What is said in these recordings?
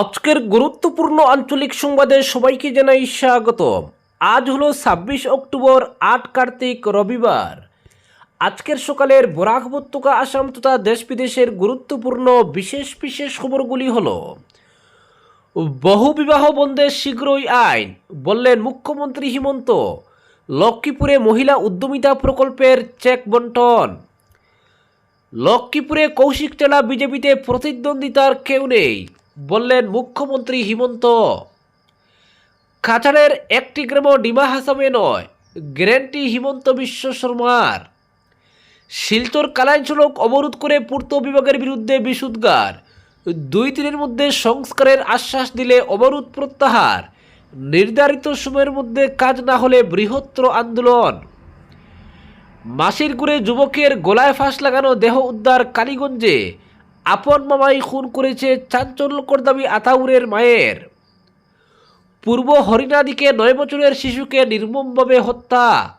আজকের গুরুত্বপূর্ণ আঞ্চলিক সংবাদে সবাইকে জানাই স্বাগত আজ হলো ছাব্বিশ অক্টোবর, আট কার্তিক, রবিবার। আজকের সকালের বরাক উপত্যকা, আসাম তথা দেশ বিদেশের গুরুত্বপূর্ণ বিশেষ বিশেষ খবরগুলি হল বহু বিবাহ বন্ধের শীঘ্রই আইন, বললেন মুখ্যমন্ত্রী হিমন্ত। লক্ষ্মীপুরে মহিলা উদ্যমিতা প্রকল্পের চেক বন্টন। লক্ষ্মীপুরে কৌশিক টেলা বিজেপিতে প্রতিদ্বন্দ্বিতার কেউ নেই। বললেন, মুখ্যমন্ত্রী হিমন্ত, কাছাড়ের একটি গ্রামও ডিমা হাসামে নয়, গ্যারেন্টি হিমন্ত বিশ্ব শর্মার। শিলচর কালাইন সড়ক অবরোধ করে পূর্ত বিভাগের বিরুদ্ধে বিশুদ্গার দুই দিনের মধ্যে সংস্কারের আশ্বাস দিলে অবরোধ প্রত্যাহার। নির্ধারিত সময়ের মধ্যে কাজ না হলে বৃহত্তর আন্দোলন। মাসির গুড়ে যুবকের গলায় ফাঁস লাগানো দেহ উদ্ধার কালীগঞ্জে আপন মামাই খুন করেছে চাঞ্চল্যকর দাবি আতাউরের মায়ের। পূর্ব হরিণাদিকে নয় বছরের শিশুকে নির্মমভাবে হত্যা।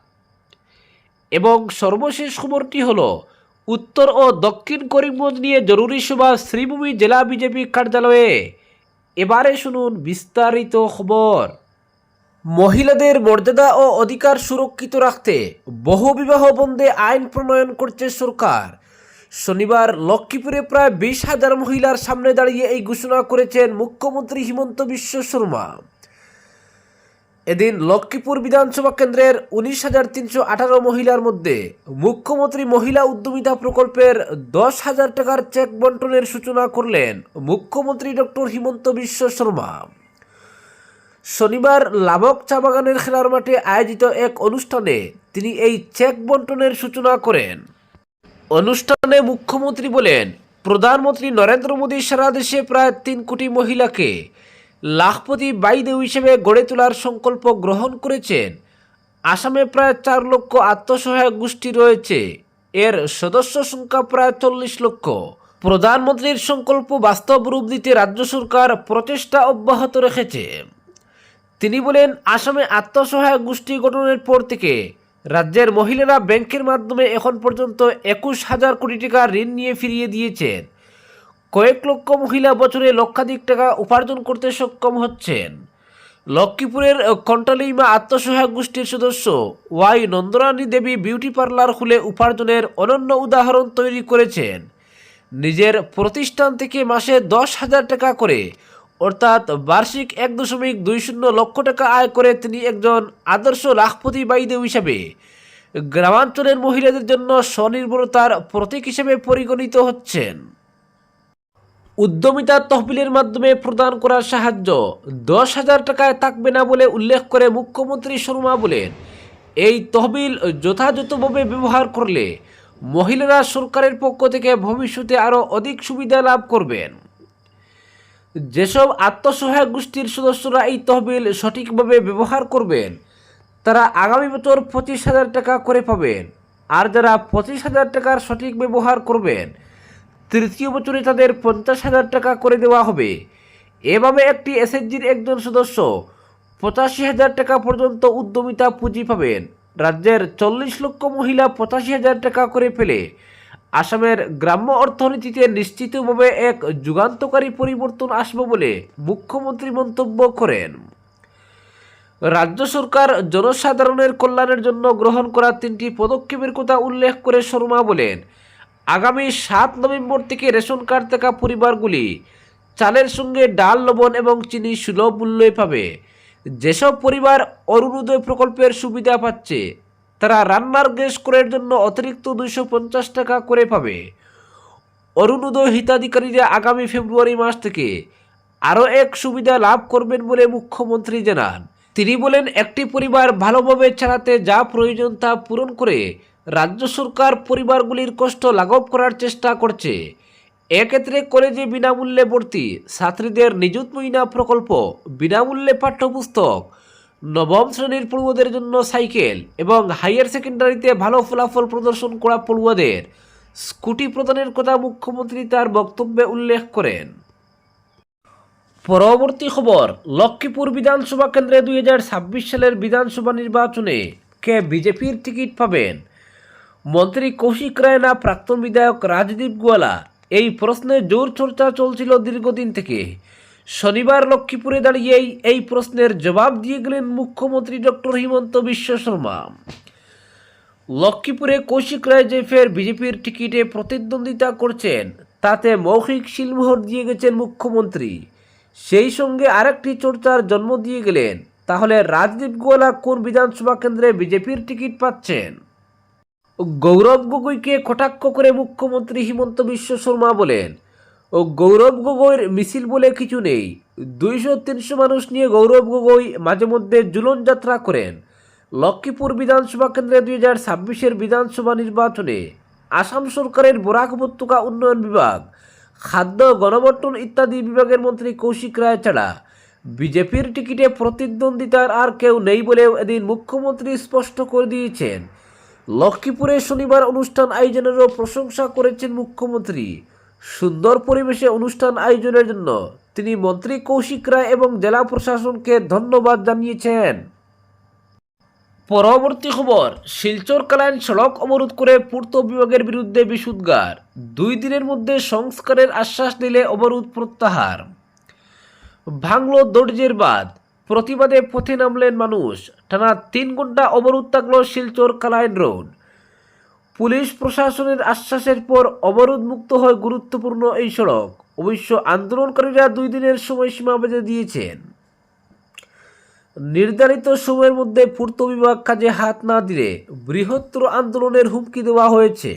এবং সর্বশেষ খবরটি হল, উত্তর ও দক্ষিণ করিমগঞ্জ নিয়ে জরুরি সভা শ্রীভূমি জেলা বিজেপি কার্যালয়ে। এবারে শুনুন বিস্তারিত খবর। মহিলাদের মর্যাদা ও অধিকার সুরক্ষিত রাখতে বহুবিবাহ বন্ধে আইন প্রণয়ন করছে সরকার। শনিবার লক্ষ্মীপুরে প্রায় বিশ হাজার মহিলার সামনে দাঁড়িয়ে এই ঘোষণা করেছেন মুখ্যমন্ত্রী হিমন্ত বিশ্ব শর্মা। এদিন লক্ষ্মীপুর বিধানসভা কেন্দ্রের উনিশ হাজার তিনশো আঠারো মহিলার মধ্যে মুখ্যমন্ত্রী মহিলা উদ্যমিতা প্রকল্পের দশ হাজার টাকার চেক বন্টনের সূচনা করলেন মুখ্যমন্ত্রী ডক্টর হিমন্ত বিশ্ব শর্মা। শনিবার লাবক চা বাগানের খেলার মাঠে আয়োজিত এক অনুষ্ঠানে তিনি এই চেক বন্টনের সূচনা করেন। অনুষ্ঠানে মুখ্যমন্ত্রী বলেন, প্রধানমন্ত্রী নরেন্দ্র মোদী সারা দেশে প্রায় তিন কোটি মহিলাকে লাখপতি বাইদেউ হিসেবে গড়ে তোলার সংকল্প গ্রহণ করেছেন। আসামে প্রায় চার লক্ষ আত্মসহায়ক গোষ্ঠী রয়েছে। এর সদস্য সংখ্যা প্রায় চল্লিশ লক্ষ। প্রধানমন্ত্রীর সংকল্প বাস্তব রূপ দিতে রাজ্য সরকার প্রচেষ্টা অব্যাহত রেখেছে। তিনি বলেন, আসামে আত্মসহায়ক গোষ্ঠী গঠনের পর থেকে রাজ্যের মহিলারা ব্যাংকের মাধ্যমে এখন পর্যন্ত একুশ হাজার কোটি টাকা ঋণ নিয়ে ফিরিয়ে দিয়েছেন। কয়েক লক্ষ মহিলা বছরে লক্ষাধিক টাকা উপার্জন করতে সক্ষম হচ্ছেন। লক্ষ্মীপুরের কন্টালিমা আত্মসহায়ক গোষ্ঠীর সদস্য Y Nandarani Devi beauty parlour খুলে উপার্জনের অনন্য উদাহরণ তৈরি করেছেন। নিজের প্রতিষ্ঠান থেকে মাসে দশ হাজার টাকা করে অর্থাৎ বার্ষিক এক দশমিক দুই শূন্য লক্ষ টাকা আয় করে তিনি একজন আদর্শ লাখপতি বাইদেউ হিসাবে গ্রামাঞ্চলের মহিলাদের জন্য স্বনির্ভরতার প্রতীক হিসেবে পরিগণিত হচ্ছেন। উদ্যমিতার তহবিলের মাধ্যমে প্রদান করার সাহায্য দশ হাজার টাকায় থাকবে না বলে উল্লেখ করে মুখ্যমন্ত্রী শর্মা বলেন, এই তহবিল যথাযথভাবে ব্যবহার করলে মহিলারা সরকারের পক্ষ থেকে ভবিষ্যতে আরও অধিক সুবিধা লাভ করবেন। যেসব আত্মসহায়ক গোষ্ঠীর সদস্যরা এই তহবিল সঠিকভাবে ব্যবহার করবেন, তারা আগামী বছর পঁচিশ হাজার টাকা করে পাবেন। আর যারা পঁচিশ হাজার টাকার সঠিক ব্যবহার করবেন, তৃতীয় বছরে তাদের পঞ্চাশ হাজার টাকা করে দেওয়া হবে। এভাবে একটি এসএসজির একজন সদস্য পঁচাশি হাজার টাকা পর্যন্ত উদ্যমিতা পুঁজি পাবেন। রাজ্যের চল্লিশ লক্ষ মহিলা পঁচাশি হাজার টাকা করে পেলে আসামের গ্রাম্য অর্থনীতিতে নিশ্চিতভাবে এক যুগান্তকারী পরিবর্তন আসবে বলে মুখ্যমন্ত্রী মন্তব্য করেন। রাজ্য সরকার জনসাধারণের কল্যাণের জন্য গ্রহণ করা তিনটি পদক্ষেপের কথা উল্লেখ করে শর্মা বলেন, আগামী সাত নভেম্বর থেকে রেশন কার্ড থাকা পরিবারগুলি চালের সঙ্গে ডাল, লবণ এবং চিনি সুলভ মূল্যে পাবে। যেসব পরিবার অরুণোদয় প্রকল্পের সুবিধা পাচ্ছে তারা রান্নার গ্যাস ক্রয়ের জন্য অতিরিক্ত দুইশো পঞ্চাশ টাকা করে পাবে। অরুণোদয় হিতাধিকারীরা আগামী ফেব্রুয়ারি মাস থেকে আরও এক সুবিধা লাভ করবেন বলে মুখ্যমন্ত্রী জানান। তিনি বলেন, একটি পরিবার ভালোভাবে চালাতে যা প্রয়োজন তা পূরণ করে রাজ্য সরকার পরিবারগুলির কষ্ট লাঘব করার চেষ্টা করছে। এক্ষেত্রে কলেজে বিনামূল্যে ভর্তি ছাত্রীদের নিযুত মহিনা প্রকল্প, বিনামূল্যে পাঠ্যপুস্তক নবম শ্রেণির পড়ুয়াদের জন্য সাইকেল এবং হাইয়ার সেকেন্ডারিতে ভালো ফলাফল প্রদর্শন করা পড়ুয়াদের স্কুটি প্রদানের কথা মুখ্যমন্ত্রী তার বক্তব্যে উল্লেখ করেন। পরবর্তী খবর, লক্ষ্মীপুর বিধানসভা কেন্দ্রে দুই হাজার ছাব্বিশ সালের বিধানসভা নির্বাচনে কে বিজেপির টিকিট পাবেন? মন্ত্রী কৌশিক রায় না প্রাক্তন বিধায়ক রাজদীপ গোয়ালা? এই প্রশ্নে জোর চর্চা চলছিল দীর্ঘদিন থেকে। শনিবার লক্ষ্মীপুরে দাঁড়িয়েই এই প্রশ্নের জবাব দিয়ে গেলেন মুখ্যমন্ত্রী ডক্টর হিমন্ত বিশ্ব শর্মা। লক্ষ্মীপুরে কৌশিক রায় যে ফের বিজেপির টিকিটে প্রতিদ্বন্দ্বিতা করছেন, তাতে মৌখিক শিলমোহর দিয়ে গেছেন মুখ্যমন্ত্রী। সেই সঙ্গে আরেকটি চর্চার জন্ম দিয়ে গেলেন, তাহলে রাজদীপ গোয়ালা কোন বিধানসভা কেন্দ্রে বিজেপির টিকিট পাচ্ছেন? গৌরব গগৈকে কটাক্ষ করে মুখ্যমন্ত্রী হিমন্ত বিশ্ব শর্মা বলেন ও গৌরব গগৈর মিছিল বলে কিছু নেই। দুইশো, তিনশো মানুষ নিয়ে গৌরব গগৈ মাঝে মধ্যে জুলন যাত্রা করেন। লক্ষ্মীপুর বিধানসভা কেন্দ্রে দুই হাজার ছাব্বিশের বিধানসভা নির্বাচনে আসাম সরকারের বরাক উপত্যকা উন্নয়ন বিভাগ, খাদ্য, গণবন্টন ইত্যাদি বিভাগের মন্ত্রী কৌশিক রায় ছাড়া বিজেপির টিকিটে প্রতিদ্বন্দ্বিতার আর কেউ নেই বলেও এদিন মুখ্যমন্ত্রী স্পষ্ট করে দিয়েছেন। লক্ষ্মীপুরে শনিবার অনুষ্ঠান আয়োজনেরও প্রশংসা করেছেন মুখ্যমন্ত্রী। সুন্দর পরিবেশে অনুষ্ঠান আয়োজনের জন্য তিনি মন্ত্রী কৌশিক রায় এবং জেলা প্রশাসনকে ধন্যবাদ জানিয়েছেন। পরবর্তী খবর, শিলচর কালাইন সড়ক অবরোধ করে পূর্ত বিভাগের বিরুদ্ধে বিশুদ্গার। দুই দিনের মধ্যে সংস্কারের আশ্বাস দিলে অবরোধ প্রত্যাহার। ভাঙল দর্জের বাদ প্রতিবাদে পথে নামলেন মানুষ। টানা তিন ঘণ্টা অবরোধ থাকল শিলচর কালাইন রোড। পুলিশ প্রশাসনের আশ্বাসের পর অবরোধ মুক্ত হয় গুরুত্বপূর্ণ এই সড়ক। অবশ্য আন্দোলনকারীরা দুই দিনের সময়সীমা বেঁধে দিয়েছেন। নির্ধারিত সময়ের মধ্যে পূর্ত বিভাগ কাজে হাত না দিলে বৃহত্তর আন্দোলনের হুমকি দেওয়া হয়েছে।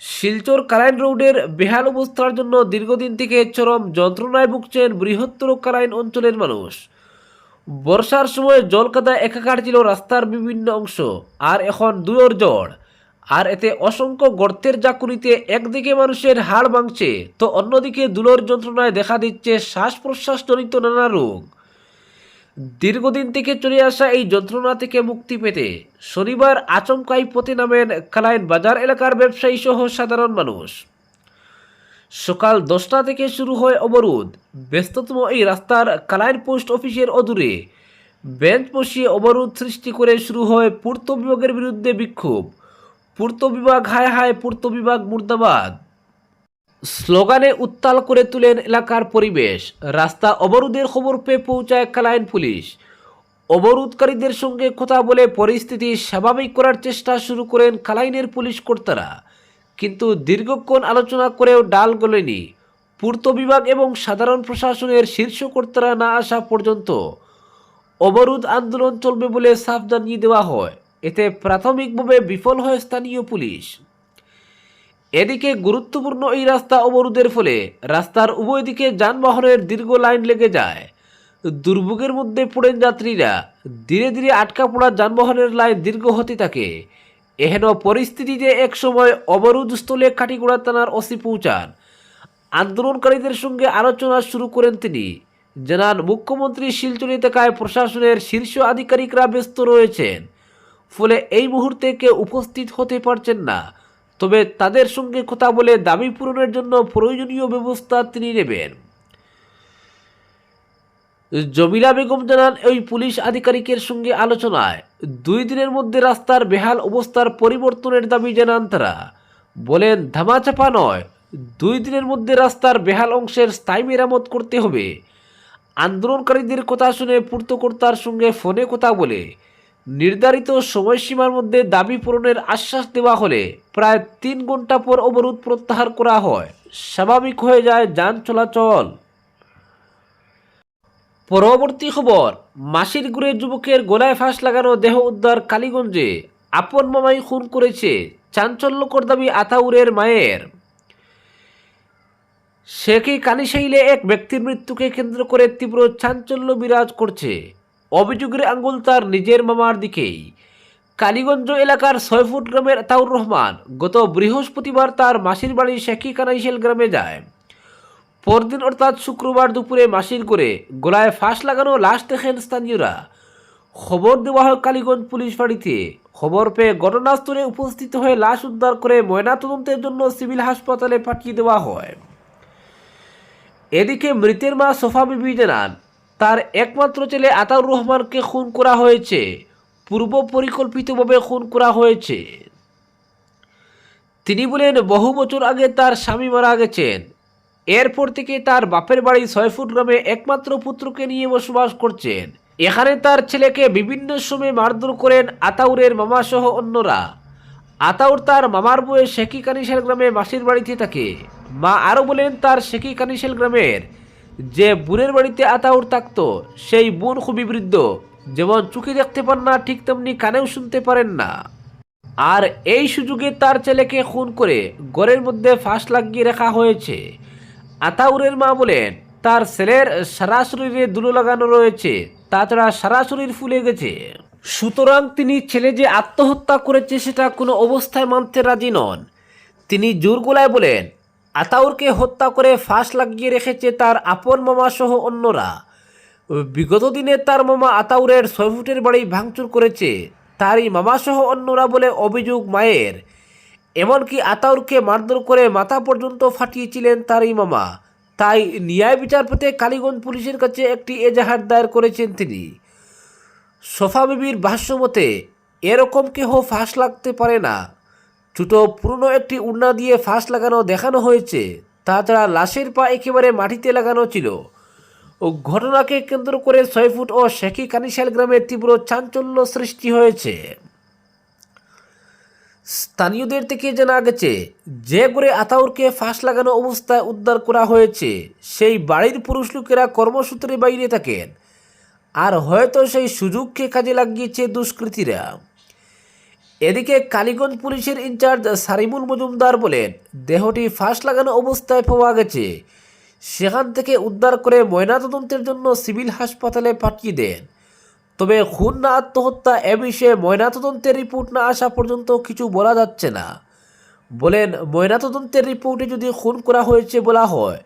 শিলচর কারাইন রোডের বেহাল অবস্থার জন্য দীর্ঘদিন থেকে চরম যন্ত্রণায় ভুগছেন বৃহত্তর কারাইন অঞ্চলের মানুষ। বর্ষার সময় জলকাদা একাকার ছিল রাস্তার বিভিন্ন অংশ, আর এখন দুয়োর জড়। আর এতে অসংখ্য গর্তের জাকুনিতে একদিকে মানুষের হাড় ভাঙছে, তো অন্যদিকে দুলোর যন্ত্রণায় দেখা দিচ্ছে শ্বাস প্রশ্বাসজনিত নানা রোগ। দীর্ঘদিন থেকে চলে আসা এই যন্ত্রণা থেকে মুক্তি পেতে শনিবার আচমকাই পথে নামেন কালাইন বাজার এলাকার ব্যবসায়ী সহ সাধারণ মানুষ। সকাল দশটা থেকে শুরু হয় অবরোধ। ব্যস্ততম এই রাস্তার কালাইন পোস্ট অফিসের অদূরে বেঞ্চ বসিয়ে অবরোধ সৃষ্টি করে শুরু হয় পূর্ত বিভাগের বিরুদ্ধে বিক্ষোভ। পূর্ত বিভাগ হায় হায়, পূর্ত বিভাগ মুর্দাবাদ। স্লোগানে উত্তাল করে তুলেন এলাকার পরিবেশ। রাস্তা অবরোধের খবর পেয়ে পৌঁছায় কালাইন পুলিশ। অবরোধকারীদের সঙ্গে কথা বলে পরিস্থিতি স্বাভাবিক করার চেষ্টা শুরু করেন কালাইনের পুলিশ কর্তারা। কিন্তু দীর্ঘক্ষণ আলোচনা করেও ডাল গলেনি। পূর্ত বিভাগ এবং সাধারণ প্রশাসনের শীর্ষ কর্তারা না আসা পর্যন্ত অবরোধ আন্দোলন চলবে বলে সাফ জানিয়ে দেওয়া হয়। এতে প্রাথমিকভাবে বিফল হয় স্থানীয় পুলিশ। এদিকে গুরুত্বপূর্ণ এই রাস্তা অবরোধের ফলে রাস্তার উভয় দিকে যানবাহনের দীর্ঘ লাইন লেগে যায়। দুর্ভোগের মধ্যে পড়েন যাত্রীরা। ধীরে ধীরে আটকা পড়া যানবাহনের লাইন দীর্ঘ হতে থাকে। এহেন পরিস্থিতিতে একসময় অবরোধস্থলে কাটিগোড়া থানার ওসি পৌঁছান। আন্দোলনকারীদের সঙ্গে আলোচনা শুরু করেন তিনি। জানান, মুখ্যমন্ত্রী শিলচরে থাকায় প্রশাসনের শীর্ষ আধিকারিকরা ব্যস্ত রয়েছেন। ফলে এই মুহূর্তে কেউ উপস্থিত হতে পারছেন না। তবে তাদের সঙ্গে কথা বলে দাবি পূরণের জন্য প্রয়োজনীয় ব্যবস্থা তিনি নেবেন। জমিলা বেগম জানান, ওই পুলিশ আধিকারিকের সঙ্গে আলোচনায় দুই দিনের মধ্যে রাস্তার বেহাল অবস্থার পরিবর্তনের দাবি জানান তারা। বলেন, ধামাচাপা নয়, দুই দিনের মধ্যে রাস্তার বেহাল অংশের স্থায়ী মেরামত করতে হবে। আন্দোলনকারীদের কথা শুনে পূর্তকর্তার সঙ্গে ফোনে কথা বলে নির্ধারিত সময়সীমার মধ্যে দাবি পূরণের আশ্বাস দেওয়া হলে প্রায় তিন ঘণ্টা পর অবরোধ প্রত্যাহার করা হয়। স্বাভাবিক হয়ে যায় যান চলাচল। পরবর্তী খবর, মাসির গুড়ে যুবকের গোলায় ফাঁস লাগানো দেহ উদ্ধার কালীগঞ্জে আপন মামাই খুন করেছে চাঞ্চল্যকর দাবি আতাউরের মায়ের। শেখে কানিশাইলে এক ব্যক্তির মৃত্যুকে কেন্দ্র করে তীব্র চাঞ্চল্য বিরাজ করছে। অভিযোগের আঙ্গুল তার নিজের মামার দিকেই। কালীগঞ্জ এলাকার ছয়ফুট গ্রামের আতাউর রহমান গত বৃহস্পতিবার তার মাসির বাড়ি শেখি কানাইশেল গ্রামে যায়। পরদিন অর্থাৎ শুক্রবার দুপুরে মাসির করে গলায় ফাঁস লাগানো লাশ দেখেন স্থানীয়রা। খবর দেওয়া হয় কালীগঞ্জ পুলিশ বাড়িতে। খবর পেয়ে ঘটনাস্থলে উপস্থিত হয়ে লাশ উদ্ধার করে ময়নাতদন্তের জন্য সিভিল হাসপাতালে পাঠিয়ে দেওয়া হয়। এদিকে মৃতের মা সোফা বিবি জানান তার একমাত্র ছেলে আতাউর রহমানকে খুন করা হয়েছে। পূর্ব পরিকল্পিতভাবে খুন করা হয়েছে। তিনি বলেন, বহু বছর আগে তার স্বামী মারা গেছেন। এরপর থেকে তার বাপের বাড়ি ছয়ফুট গ্রামে একমাত্র পুত্রকে নিয়ে বসবাস করছেন। এখানে তার ছেলেকে বিভিন্ন সময় মারধর করেন আতাউরের মামা সহ অন্যরা। আতাউর তার মামার বয়ে শেখি কানিশাল গ্রামে মাসির বাড়িতে থাকে। মা আরও বলেন, তার শেখি কানিশাল গ্রামের যে বোনের বাড়িতে আতাউর থাকতো, সেই বোন খুবই বৃদ্ধ। যেমন চোখে দেখতে পান না, ঠিক তেমনি কানেও শুনতে পারেন না। আর এই সুযোগে তার ছেলেকে খুন করে গড়ের মধ্যে ফাঁস লাগিয়ে রাখা হয়েছে। আতাউরের মা বলেন, তার ছেলের সারা শরীরে দুলো লাগানো রয়েছে, তাছাড়া সারা শরীর ফুলে গেছে। সুতরাং তিনি ছেলে যে আত্মহত্যা করেছে সেটা কোনো অবস্থায় মানতে রাজি নন। তিনি জোর গলায় বলেন আতাউরকে হত্যা করে ফাঁস লাগিয়ে রেখেছে তার আপন মামা সহ অন্যরা। বিগত দিনে তার মামা আতাউরের ছয় ফুটের বাড়ি ভাঙচুর করেছে, তারই মামা সহ অন্যরা বলে অভিযোগ মায়ের। এমনকি আতাউরকে মারধর করে মাথা পর্যন্ত ফাটিয়েছিলেন তারই মামা। তাই ন্যায় বিচার কালীগঞ্জ পুলিশের কাছে একটি এজাহার দায়ের করেছেন তিনি। সোফা বিবির ভাষ্যমতে এরকম কেহ ফাঁস লাগতে পারে না। ছোটো পুরনো একটি উন্না দিয়ে ফাঁস লাগানো দেখানো হয়েছে। তাছাড়া লাশের পা একেবারে মাটিতে লাগানো ছিল। ও ঘটনাকে কেন্দ্র করে ছয় ফুট ও শেখি কানিশাল গ্রামে তীব্র চাঞ্চল্য সৃষ্টি হয়েছে। স্থানীয়দের থেকে জানা গেছে, যে করে আতাউরকে ফাঁস লাগানো অবস্থায় উদ্ধার করা হয়েছে, সেই বাড়ির পুরুষ লোকেরা কর্মসূত্রে বাইরে থাকেন। আর হয়তো সেই সুযোগকে কাজে লাগিয়েছে দুষ্কৃতীরা। এদিকে কালীগঞ্জ পুলিশের ইনচার্জ সারিমুল মজুমদার বলেন, দেহটি ফাঁস লাগানো অবস্থায় পাওয়া গেছে। সেখান থেকে উদ্ধার করে ময়নাতদন্তের জন্য সিভিল হাসপাতালে পাঠিয়ে দেন। তবে খুন না, আত্মহত্যা এ বিষয়ে ময়নাতদন্তের রিপোর্ট না আসা পর্যন্ত কিছু বলা যাচ্ছে না। বলেন, ময়নাতদন্তের রিপোর্টে যদি খুন করা হয়েছে বলা হয়,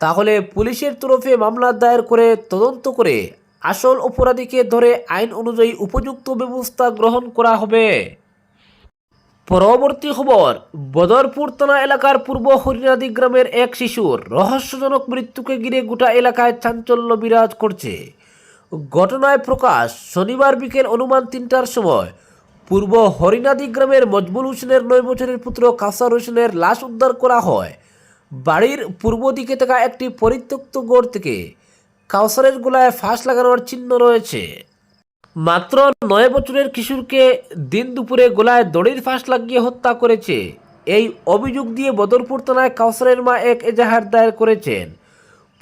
তাহলে পুলিশের তরফে মামলা দায়ের করে তদন্ত করে আসল অপরাধীকে ধরে আইন অনুযায়ী উপযুক্ত ব্যবস্থা গ্রহণ করা হবে। পরবর্তী খবর, বদরপুর থানা এলাকার পূর্ব হরিনাদি গ্রামের এক শিশুর রহস্যজনক মৃত্যুকে ঘিরে গোটা এলাকায় চাঞ্চল্য বিরাজ করছে। ঘটনায় প্রকাশ, শনিবার বিকেল অনুমান তিনটার সময়, পূর্ব হরিনাদি গ্রামের মজবুল হোসেনের নয় বছরের পুত্র কাসার হোসেনের লাশ উদ্ধার করা হয়। বাড়ির পূর্ব দিকে থাকা একটি পরিত্যক্ত গড় থেকে কাউসারের গোলায় ফাঁস লাগানোর চিহ্ন রয়েছে। মাত্র নয় বছরের কিশোরকে দিন দুপুরে গলায় দড়ির ফাঁস লাগিয়ে হত্যা করেছে। এই অভিযোগ দিয়ে বদরপুর থানায় কাউসারের মা এক এজাহার দায়ের করেছেন।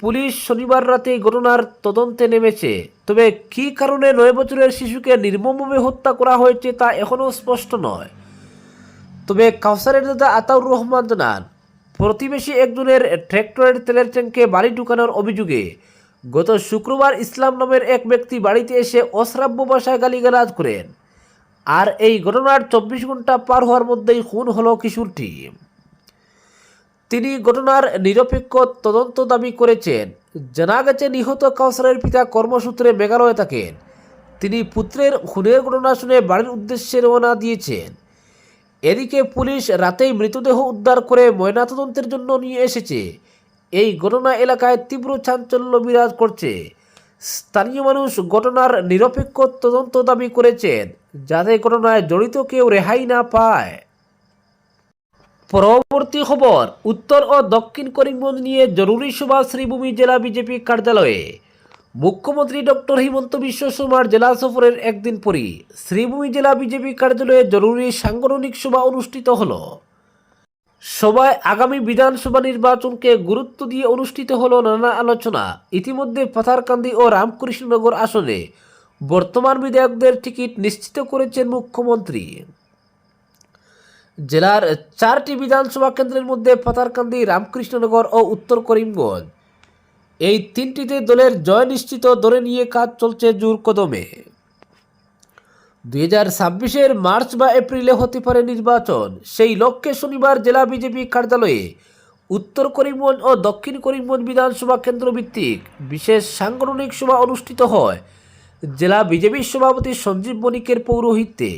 পুলিশ শনিবার রাতে ঘটনার তদন্তে নেমেছে। তবে কী কারণে নয় বছরের শিশুকে নির্মমভাবে হত্যা করা হয়েছে তা এখনও স্পষ্ট নয়। তবে কাউসারের দাদা আতাউর রহমান জানান, প্রতিবেশী একজনের ট্র্যাক্টরের তেলের ট্যাঙ্কে বাড়ি ঢুকানোর অভিযোগে গত শুক্রবার ইসলাম নামের এক ব্যক্তি বাড়িতে এসে অশ্রাব্য ভাষায় গালিগালাজ করেন। আর এই ঘটনার চব্বিশ ঘণ্টা পার হওয়ার মধ্যেই খুন হলো কিশোরটি তিনি ঘটনার নিরপেক্ষ তদন্ত দাবি করেছেন। জানা গেছে, নিহত কাউসারের পিতা কর্মসূত্রে মেঘালয়ে থাকেন। তিনি পুত্রের খুনের ঘটনা শুনে বাড়ির উদ্দেশ্যে রওনা দিয়েছেন। এদিকে পুলিশ রাতেই মৃতদেহ উদ্ধার করে ময়নাতদন্তের জন্য নিয়ে এসেছে। এই ঘটনা এলাকায় তীব্র চাঞ্চল্য বিরাজ করছে। স্থানীয় মানুষ ঘটনার নিরপেক্ষ তদন্ত দাবি করেছেন, যাতে ঘটনায় জড়িত কেউ রেহাই না পায়। পরবর্তী খবর, উত্তর ও দক্ষিণ করিমগঞ্জ নিয়ে জরুরি সভা শ্রীভূমি জেলা বিজেপি কার্যালয়ে। মুখ্যমন্ত্রী ডক্টর হিমন্ত বিশ্ব শর্মার জেলা সফরের একদিন পরই শ্রীভূমি জেলা বিজেপি কার্যালয়ে জরুরি সাংগঠনিক সভা অনুষ্ঠিত হলো। সভায় আগামী বিধানসভা নির্বাচনকে গুরুত্ব দিয়ে অনুষ্ঠিত হলো নানা আলোচনা। ইতিমধ্যে পাথারকান্দি ও রামকৃষ্ণনগর আসনে বর্তমান বিধায়কদের টিকিট নিশ্চিত করেছেন মুখ্যমন্ত্রী। জেলার চারটি বিধানসভা কেন্দ্রের মধ্যে পাথারকান্দি, রামকৃষ্ণনগর ও উত্তর করিমগঞ্জ। এই তিনটিতে দলের জয় নিশ্চিত ধরে নিয়ে কাজ চলছে জোর কদমে। দুই হাজার ছাব্বিশের মার্চ বা এপ্রিলে হতে পারে নির্বাচন। সেই লক্ষ্যে শনিবার জেলা বিজেপি কার্যালয়ে উত্তর করিমগঞ্জ ও দক্ষিণ করিমগঞ্জ বিধানসভা কেন্দ্র ভিত্তিক বিশেষ সাংগঠনিক সভা অনুষ্ঠিত হয়। জেলা বিজেপির সভাপতি সঞ্জীব বণিকের পৌরোহিত্যে।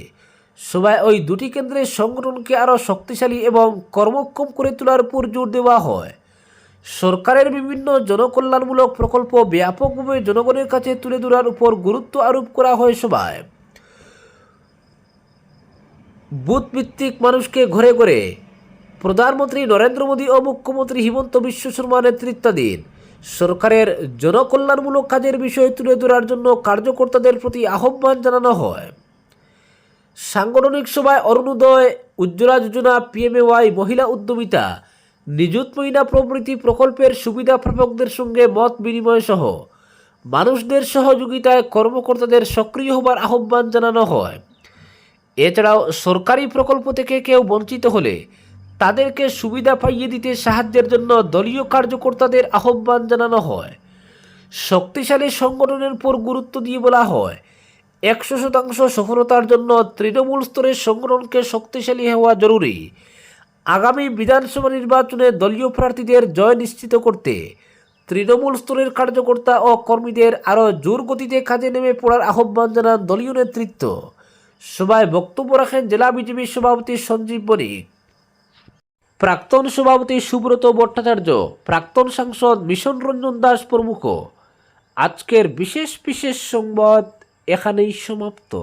সভায় ওই দুটি কেন্দ্রের সংগঠনকে আরও শক্তিশালী এবং কর্মক্ষম করে তোলার উপর জোর দেওয়া হয়। সরকারের বিভিন্ন জনকল্যাণমূলক প্রকল্প ব্যাপকভাবে জনগণের কাছে তুলে ধরার উপর গুরুত্ব আরোপ করা হয় সভায়। বুথ ভিত্তিক মানুষকে ঘরে ঘরে। প্রধানমন্ত্রী নরেন্দ্র মোদী ও মুখ্যমন্ত্রী হিমন্ত বিশ্ব শর্মা নেতৃত্বাধীন সরকারের জনকল্যাণমূলক কাজের বিষয় তুলে ধরার জন্য কার্যকর্তাদের প্রতি আহ্বান জানানো হয়। সাংগঠনিক সভায় অরুণোদয়, উজ্জ্বলা যোজনা, পিএমএওয়াই, মহিলা উদ্যমিতা, নিযুত মহিলা প্রভৃতি প্রকল্পের সুবিধা প্রাপকদের সঙ্গে মত বিনিময় সহ মানুষদের সহযোগিতায় কর্মকর্তাদের সক্রিয় হবার আহ্বান জানানো হয়। এছাড়াও সরকারি প্রকল্প থেকে কেউ বঞ্চিত হলে তাদেরকে সুবিধা পাইয়ে দিতে সাহায্যের জন্য দলীয় কার্যকর্তাদের আহ্বান জানানো হয়। শক্তিশালী সংগঠনের উপর গুরুত্ব দিয়ে বলা হয়, একশো শতাংশ সফলতার জন্য তৃণমূল স্তরের সংগঠনকে শক্তিশালী হওয়া জরুরি। আগামী বিধানসভা নির্বাচনে দলীয় প্রার্থীদের জয় নিশ্চিত করতে তৃণমূল স্তরের কার্যকর্তা ও কর্মীদের আরও জোর গতিতে কাজে নেমে পড়ার আহ্বান জানান দলীয় নেতৃত্ব। সভায় বক্তব্য রাখেন জেলা বিজেপির সভাপতি সঞ্জীব বণিক প্রাক্তন সভাপতি সুব্রত ভট্টাচার্য, প্রাক্তন সাংসদ মিশন রঞ্জন দাস প্রমুখ। আজকের বিশেষ বিশেষ সংবাদ এখানেই সমাপ্ত।